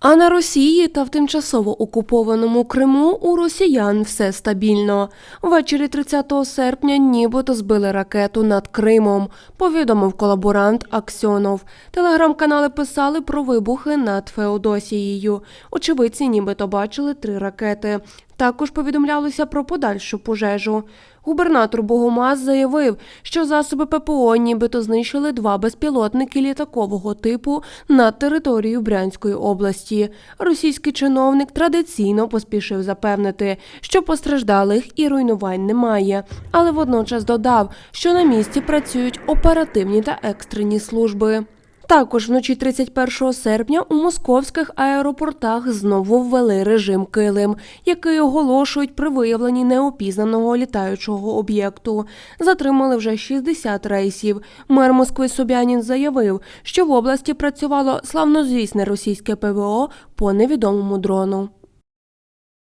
А на Росії та в тимчасово окупованому Криму у росіян все стабільно. Ввечері 30 серпня нібито збили ракету над Кримом, повідомив колаборант Аксьонов. Телеграм-канали писали про вибухи над Феодосією. Очевидці нібито бачили три ракети. Також повідомлялося про подальшу пожежу. Губернатор Богомаз заявив, що засоби ППО нібито знищили два безпілотники літакового типу над територією Брянської області. Російський чиновник традиційно поспішив запевнити, що постраждалих і руйнувань немає, але водночас додав, що на місці працюють оперативні та екстрені служби. Також вночі 31 серпня у московських аеропортах знову ввели режим Килим, який оголошують при виявленні неопізнаного літаючого об'єкту. Затримали вже 60 рейсів. Мер Москви Собянін заявив, що в області працювало славнозвісне російське ПВО по невідомому дрону.